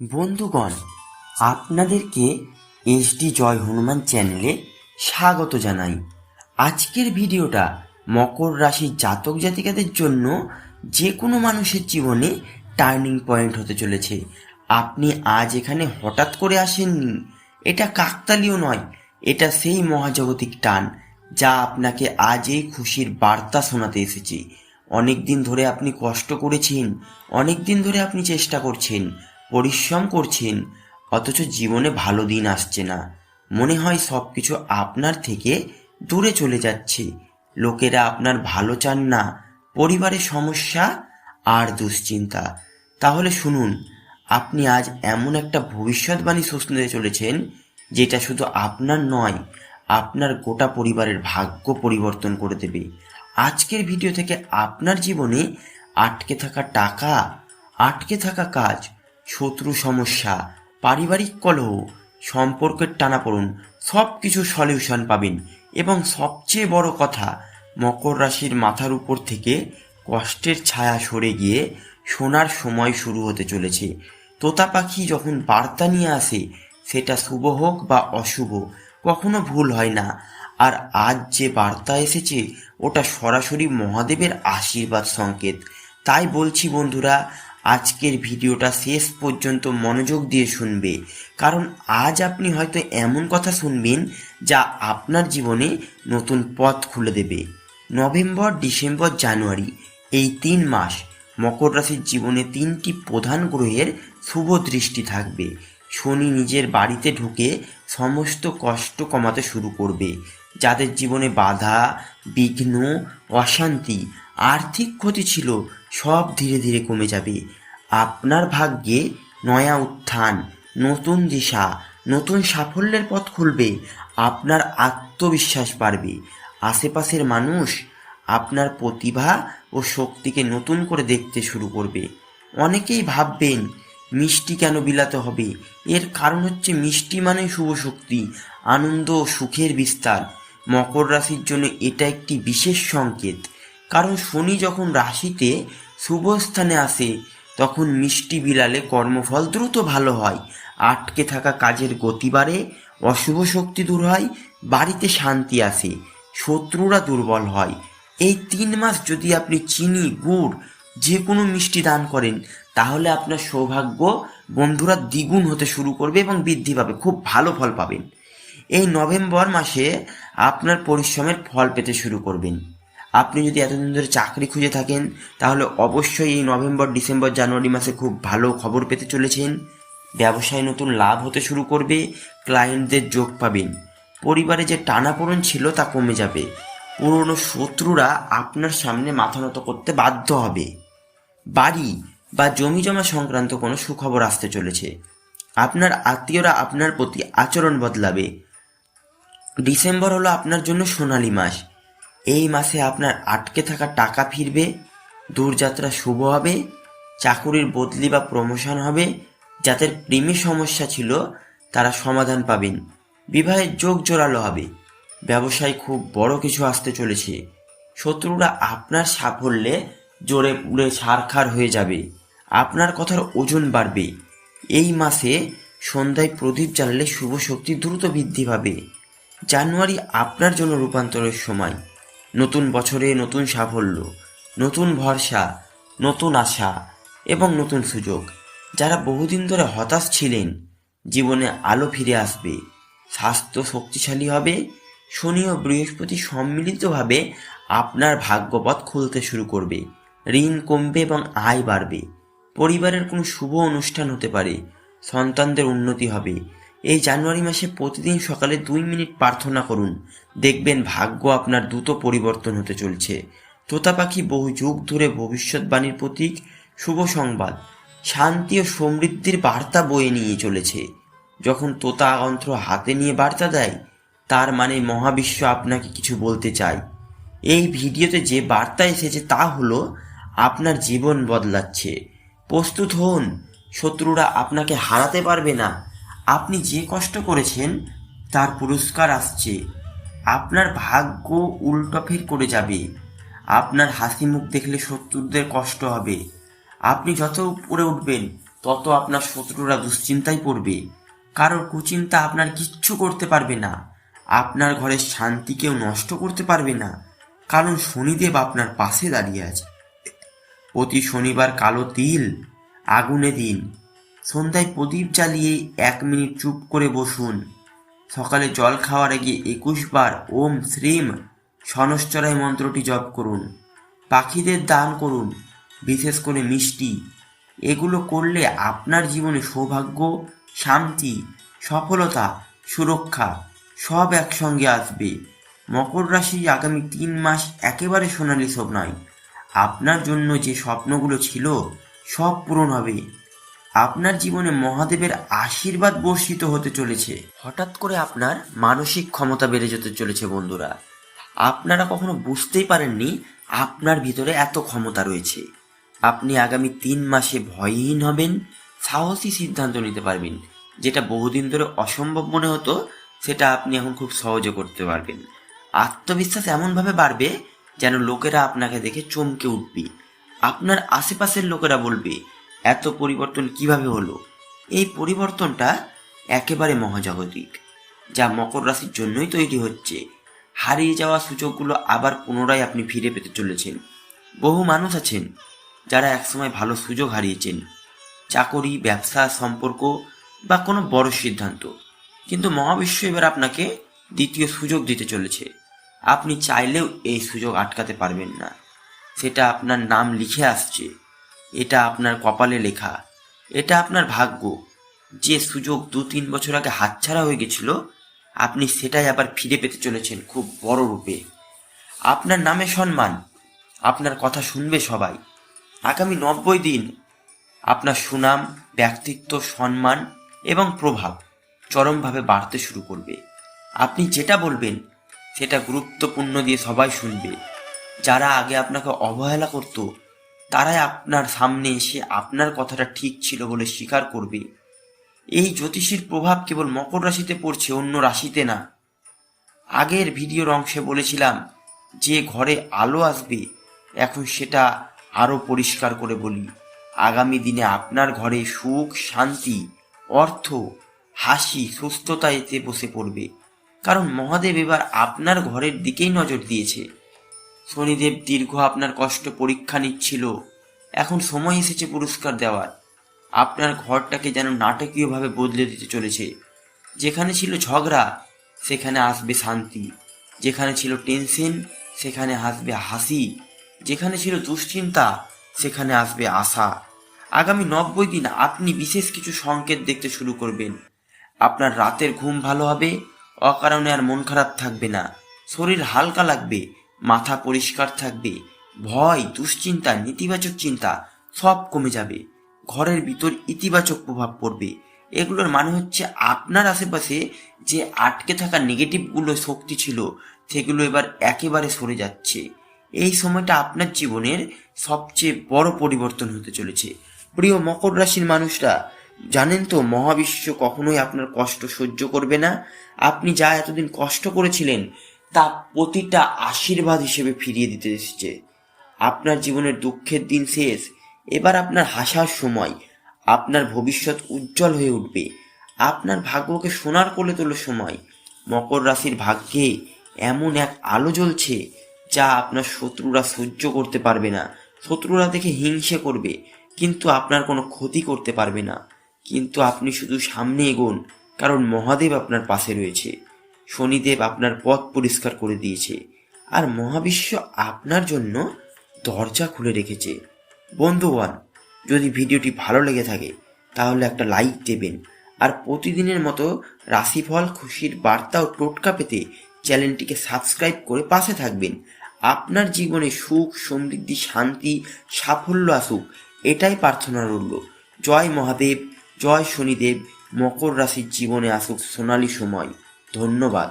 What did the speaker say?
বন্ধুগণ, আপনাদেরকে এসডি জয় হনুমান চ্যানেলে স্বাগত জানাই। আজকের ভিডিওটা মকর রাশির জাতক জাতিকাদের জন্য যে কোনো মানুষের জীবনে টার্নিং পয়েন্ট হতে চলেছে। আপনি আজ এখানে হঠাৎ করে আসেননি, এটা কাকতালীয় নয়, এটা সেই মহাজাগতিক টান যা আপনাকে আজ এই খুশির বার্তা শোনাতে এসেছে। অনেক দিন ধরে আপনি কষ্ট করেছেন অনেক দিন ধরে আপনি চেষ্টা করছেন পরিশ্রম করছেন, অথচ জীবনে ভালো দিন আসছে না। মনে হয় সব কিছু আপনার থেকে দূরে চলে যাচ্ছে। লোকেরা আপনার ভালো চান না, পরিবারের সমস্যা আর দুশ্চিন্তা। তাহলে শুনুন, আপনি আজ এমন একটা ভবিষ্যৎবাণী শুনতে চলেছেন, যেটা শুধু আপনার নয়, আপনার গোটা পরিবারের ভাগ্য পরিবর্তন করে দেবে। আজকের ভিডিও থেকে আপনার জীবনে আটকে থাকা টাকা, আটকে থাকা কাজ শত্রু সমস্যা, পারিবারিক কলহ, সম্পর্কের টানাপোড়েন সব কিছু সলিউশন পাবেন। এবং সবচেয়ে বড় কথা, মকর রাশির মাথার উপর থেকে কষ্টের ছায়া সরে গিয়ে সোনার সময় শুরু হতে চলেছে। তোতা পাখি যখন বার্তা নিয়ে আসে, সেটা শুভ হোক বা অশুভ, কখনো ভুল হয় না। আর আজ যে বার্তা এসেছে, ওটা সরাসরি মহাদেবের আশীর্বাদ সংকেত। তাই বলছি বন্ধুরা আজকের ভিডিওটা শেষ পর্যন্ত মনোযোগ দিয়ে শুনবে। কারণ আজ আপনি হয়তো এমন কথা শুনবেন যা আপনার জীবনে নতুন পথ খুলে দেবে। নভেম্বর, ডিসেম্বর, জানুয়ারি এই তিন মাস মকর রাশির জীবনে তিনটি প্রধান গ্রহের শুভ দৃষ্টি থাকবে। শনি নিজের বাড়িতে ঢুকে সমস্ত কষ্ট কমাতে শুরু করবে, যাদের জীবনে বাধা, বিঘ্ন, অশান্তি, আর্থিক ক্ষতি ছিল সব ধীরে ধীরে কমে যাবে। আপনার ভাগ্যে নয়া উত্থান, নতুন দিশা, নতুন সাফল্যের পথ খুলবে, আপনার আত্মবিশ্বাস বাড়বে। আশেপাশের মানুষ আপনার প্রতিভা ও শক্তিকে নতুন করে দেখতে শুরু করবে। অনেকেই ভাববেন, মিষ্টি কেন বিলাতে হবে? এর কারণ হচ্ছে মিষ্টি মানে শুভ শক্তি, আনন্দ ও সুখের বিস্তার। মকর রাশির জন্য এটা একটি বিশেষ সংকেত। কারণ শনি যখন রাশিতে শুভ স্থানে আসে, তখন মিষ্টি বিলালে কর্মফল দ্রুত ভালো হয়। আটকে থাকা কাজের গতি বাড়ে, অশুভ শক্তি দূর হয়, বাড়িতে শান্তি আসে, শত্রুরা দুর্বল হয়। এই তিন মাস যদি আপনি চিনি, গুড় যে কোনো মিষ্টি দান করেন, তাহলে আপনার সৌভাগ্য বন্ধুরা দ্বিগুণ হতে শুরু করবে এবং বৃদ্ধি পাবে, খুব ভালো ফল পাবেন। এই নভেম্বর মাসে আপনার পরিশ্রমের ফল পেতে শুরু করবেন। আপনি যদি এতদিন ধরে চাকরি খুঁজে থাকেন, তাহলে অবশ্যই এই নভেম্বর, ডিসেম্বর, জানুয়ারি মাসে খুব ভালো খবর পেতে চলেছেন। ব্যবসায় নতুন লাভ হতে শুরু করবে ক্লায়েন্টদের যোগ পাবেন। পরিবারে যে টানাপোড়ন ছিল তা কমে যাবে। পুরনো শত্রুরা আপনার সামনে মাথা নত করতে বাধ্য হবে। বাড়ি বা জমি জমা সংক্রান্ত কোনো সুখবর আসতে চলেছে। আপনার আত্মীয়রা আপনার প্রতি আচরণ বদলাবে। ডিসেম্বর হলো আপনার জন্য সোনালী মাস। এই মাসে আপনার আটকে থাকা টাকা ফিরবে, দূরযাত্রা শুভ হবে, চাকুরির বদলি বা প্রমোশন হবে, যাদের প্রেমে সমস্যা ছিল তারা সমাধান পাবেন। বিবাহের যোগ জোরালো হবে। ব্যবসায় খুব বড় কিছু আসতে চলেছে। শত্রুরা আপনার সাফল্যে জোরে পুড়ে ছারখার হয়ে যাবে। আপনার কথার ওজন বাড়বে। এই মাসে সন্ধ্যায় প্রদীপ জ্বালালে শুভ শক্তি দ্রুত বৃদ্ধি পাবে। জানুয়ারি আপনার জন্য রূপান্তরের সময়। নতুন বছরে নতুন সাফল্য, নতুন ভরসা, নতুন আশা এবং নতুন সুযোগ। যারা বহুদিন ধরে হতাশ ছিলেন, জীবনে আলো ফিরে আসবে, স্বাস্থ্য শক্তিশালী হবে, শনি ও বৃহস্পতি সম্মিলিতভাবে আপনার ভাগ্যপথ খুলতে শুরু করবে। ঋণ কমবে এবং আয় বাড়বে। পরিবারের কোনো শুভ অনুষ্ঠান হতে পারে, সন্তানদের উন্নতি হবে এই জানুয়ারি মাসে প্রতিদিন সকালে দুই মিনিট প্রার্থনা করুন। দেখবেন ভাগ্য আপনার দ্রুত পরিবর্তন হতে চলছে। তোতা পাখি বহু যুগ ধরে ভবিষ্যৎবাণীর প্রতীক, শুভ সংবাদ, শান্তি ও সমৃদ্ধির বার্তা বয়ে নিয়ে চলেছে। যখন তোতা অন্ত্র হাতে নিয়ে বার্তা দেয়, তার মানে মহাবিশ্ব আপনাকে কিছু বলতে চায়। এই ভিডিওতে যে বার্তা এসেছে তা হলো, আপনার জীবন বদলাচ্ছে। প্রস্তুত হন, শত্রুরা আপনাকে হারাতে পারবে না। আপনি যে কষ্ট করেছেন, তার পুরস্কার আসছে। আপনার ভাগ্য উল্টোফের করে যাবে। আপনার হাসি মুখ দেখলে শত্রুদের কষ্ট হবে। আপনি যত উপরে উঠবেন, তত আপনার শত্রুরা দুশ্চিন্তায় পড়বে। কারোর কুচিন্তা আপনার কিচ্ছু করতে পারবে না। আপনার ঘরের শান্তি কেউ নষ্ট করতে পারবে না। কারণ শনিদেব আপনার পাশে দাঁড়িয়ে আছে। প্রতি শনিবার কালো তিল, আগুনে দিন। সন্ধ্যায় প্রদীপ জ্বালিয়ে এক মিনিট চুপ করে বসুন। সকালে জল খাওয়ার আগে একুশ বার ওম শ্রীম সনশ্চরায় মন্ত্রটি জপ করুন। পাখিদের দান করুন, বিশেষ করে মিষ্টি। এগুলো করলে আপনার জীবনে সৌভাগ্য, শান্তি, সফলতা, সুরক্ষা সব একসঙ্গে আসবে। মকর রাশি আগামী তিন মাস একেবারে সোনালি সব নয়। আপনার জন্য যে স্বপ্নগুলো ছিল সব পূরণ হবে। আপনার জীবনে মহাদেবের আশীর্বাদ বর্ষিত হতে চলেছে। হঠাৎ করে আপনার মানসিক ক্ষমতা বেড়ে যেতে চলেছে বন্ধুরা। আপনারা কখনো বুঝতেই পারেননি আপনার ভিতরে এত ক্ষমতা রয়েছে। আপনি আগামী তিন মাসে ভয়হীন হবেন, সাহসী সিদ্ধান্ত নিতে পারবেন। যেটা বহুদিন ধরে অসম্ভব মনে হতো, সেটা আপনি এখন খুব সহজে করতে পারবেন। আত্মবিশ্বাস এমনভাবে বাড়বে যেন লোকেরা আপনাকে দেখে চমকে উঠবে। আপনার আশেপাশের লোকেরা বলবে এত পরিবর্তন কীভাবে হলো? এই পরিবর্তনটা একেবারে মহাজাগতিক, যা মকর রাশির জন্যই তৈরি হচ্ছে। হারিয়ে যাওয়া সুযোগগুলো আবার পুনরায় আপনি ফিরে পেতে চলেছেন। বহু মানুষ আছেন যারা একসময় ভালো সুযোগ হারিয়েছেন। চাকরি, ব্যবসা, সম্পর্ক বা কোনো বড় সিদ্ধান্ত। কিন্তু মহাবিশ্ব এবার আপনাকে দ্বিতীয় সুযোগ দিতে চলেছে। আপনি চাইলেও এই সুযোগ আটকাতে পারবেন না। সেটা আপনার নাম লিখে আসছে। এটা আপনার কপালে লেখা। এটা আপনার ভাগ্য। যে সুযোগ দু তিন বছর আগে হাতছাড়া হয়ে গেছিল, আপনি সেটাই আবার ফিরে পেতে চলেছেন খুব বড় রূপে। আপনার নামে সম্মান, আপনার কথা শুনবে সবাই। আগামী নব্বই দিন আপনার সুনাম, ব্যক্তিত্ব, সম্মান এবং প্রভাব চরমভাবে বাড়তে শুরু করবে। আপনি যেটা বলবেন, সেটা গুরুত্বপূর্ণ দিয়ে সবাই শুনবে। যারা আগে আপনাকে অবহেলা করত তারাই আপনার সামনে এসে আপনার কথাটা ঠিক ছিল বলে স্বীকার করবে। এই জ্যোতিষীর প্রভাব কেবল মকর রাশিতে পড়ছে, অন্য রাশিতে না। আগের ভিডিওর অংশে বলেছিলাম, যে ঘরে আলো আসবে, এখন সেটা আরও পরিষ্কার করে বলি। আগামী দিনে আপনার ঘরে সুখ, শান্তি, অর্থ, হাসি, সুস্থতা এতে বসে পড়বে। কারণ মহাদেব এবার আপনার ঘরের দিকেই নজর দিয়েছে। শনিদেব দীর্ঘ আপনার কষ্ট পরীক্ষা নিচ্ছিল। এখন সময় এসেছে পুরস্কার দেওয়ার। আপনার ঘরটাকে যেন নাটকীয়ভাবে বদলে দিতে চলেছে। যেখানে ছিল ঝগড়া, সেখানে আসবে শান্তি। যেখানে ছিল টেনশন, সেখানে আসবে হাসি। যেখানে ছিল দুশ্চিন্তা, সেখানে আসবে আশা। আগামী নব্বই দিন আপনি বিশেষ কিছু সংকেত দেখতে শুরু করবেন। আপনার রাতের ঘুম ভালো হবে, অকারণে আর মন খারাপ থাকবে না। শরীর হালকা লাগবে মাথা পরিষ্কার থাকবে, ভয়, দুশ্চিন্তা, নেতিবাচক চিন্তা সব কমে যাবে। ঘরের ভিতর ইতিবাচক প্রভাব পড়বে। এগুলোর মানে হচ্ছে আপনার আশেপাশে যে আটকে থাকা নেগেটিভগুলো শক্তি ছিল, সেগুলো এবার একেবারে সরে যাচ্ছে। এই সময়টা আপনার জীবনের সবচেয়ে বড় পরিবর্তন হতে চলেছে। প্রিয় মকর রাশির মানুষরা, জানেন তো মহাবিশ্ব কখনোই আপনার কষ্ট সহ্য করবে না। আপনি যা এতদিন কষ্ট করেছিলেন তা প্রতিটা আশীর্বাদ হিসেবে ফিরিয়ে দিতে এসেছে। আপনার জীবনের দুঃখের দিন শেষ। এবার আপনার হাসার সময়। আপনার ভবিষ্যৎ উজ্জ্বল হয়ে উঠবে। আপনার ভাগ্যকে সোনার কোলে তোলার সময়। মকর রাশির ভাগ্যে এমন এক আলো জ্বলছে যা আপনার শত্রুরা সহ্য করতে পারবে না। শত্রুরা দেখে হিংসে করবে, কিন্তু আপনার কোনো ক্ষতি করতে পারবে না। কিন্তু আপনি শুধু সামনে এগোন, কারণ মহাদেব আপনার পাশে রয়েছে। শনিদেব আপনার পথ পরিষ্কার করে দিয়েছে আর মহাবিশ্ব আপনার জন্য দরজা খুলে রেখেছে। বন্ধুগণ, যদি ভিডিওটি ভালো লেগে থাকে, তাহলে একটা লাইক দেবেন আর প্রতিদিনের মতো রাশিফল খুশির বার্তা ও টোটকা পেতে চ্যানেলটিকে সাবস্ক্রাইব করে পাশে থাকবেন। আপনার জীবনে সুখ, সমৃদ্ধি, শান্তি, সাফল্য আসুক, এটাই প্রার্থনা রইল। জয় মহাদেব, জয় শনিদেব, মকর রাশির জীবনে আসুক সোনালি সময়। ধন্যবাদ।